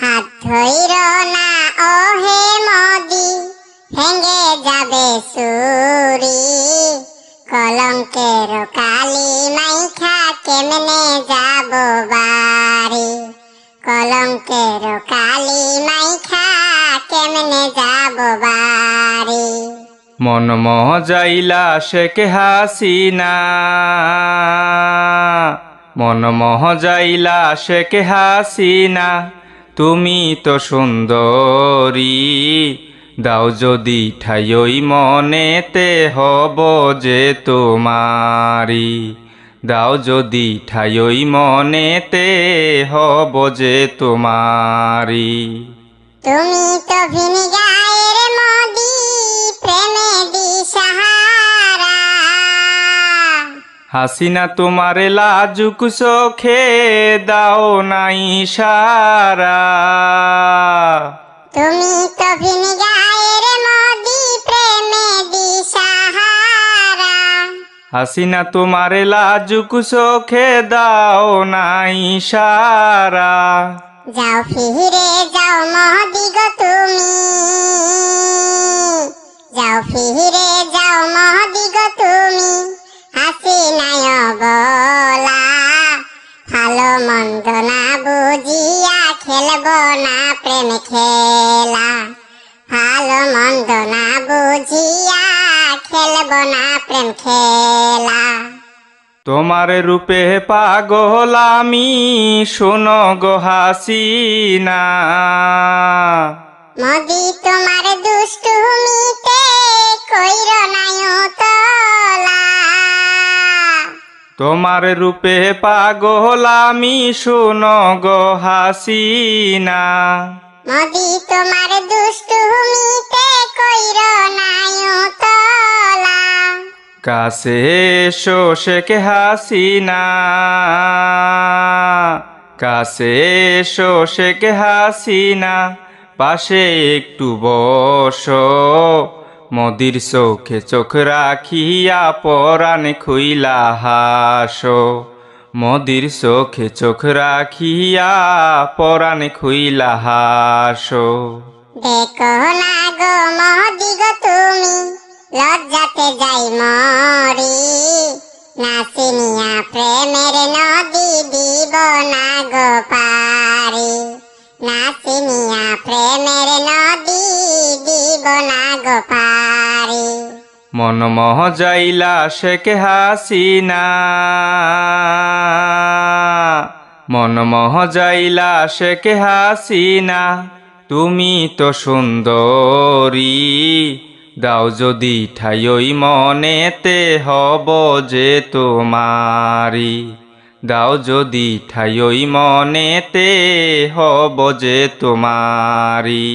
হাত ধইর না ও হে মদি ভেঙে যাবে সুরি। কলঙ্কের কালি মাইখা কেমনে যাব বাড়ি? কলঙ্কের কালি মাইখা কেমনে যাব বাড়ি? মন মজাইলা শেখে হাসিনা। মন মহ মজাইলা শেখে হাসিনা। তুমি তো সুন্দরী, দাও যদি ঠাইই মনেতে হব যে তোমারি দাও যদি ঠাইই মনেতে হব যে তোমারি তুমি তো ভিনি হাসিনা তোমার লাজুক চোখে দাও নাই সারা। তুমি তো ভিনি গায়ের মদি প্রেমে দিশাহারা। হাসিনা তোমার লাজুক চোখে দাও নাই সারা। যাও ফিরে যাও মহদি গো তুমি। যাও ফিরে যাও মহদি মন্দ না বুঝিয়া খেলব না প্রেম খেলা। ভালো মন্দ না বুঝিয়া খেলব না প্রেম খেলা। তোমার রূপে পাগল আমি শোনো গো হাসিনা। মদি তোমার দুষ্টুমিতে কইর নাইও তলা তোমার রূপে পাগল আমি শোনো গো হাসিনা। মদি তোমার দুষ্টুমিতে কইর নাইও তলা কাছে এসো শেখে হাসিনা। কাছে এসো শেখে হাসিনা পাশে একটু বসো। মদির চোখে চোখ রাখিয়া পরাণ খুইলা হাসো। মদির চোখে চোখ রাখিয়া পরাণ খুইলা হাসো। দেখো না গো মদি গো তুমি, লজ্জাতে যাই মন মহজাইলা শেখে হাসিনা। মন মহজাইলা শেখে হাসিনা। তুমি তো সুন্দরী, দাও যদি ঠাইই মনেতে হব যে তোমারি দাও যদি ঠাইই মনেতে হব যে তোমারি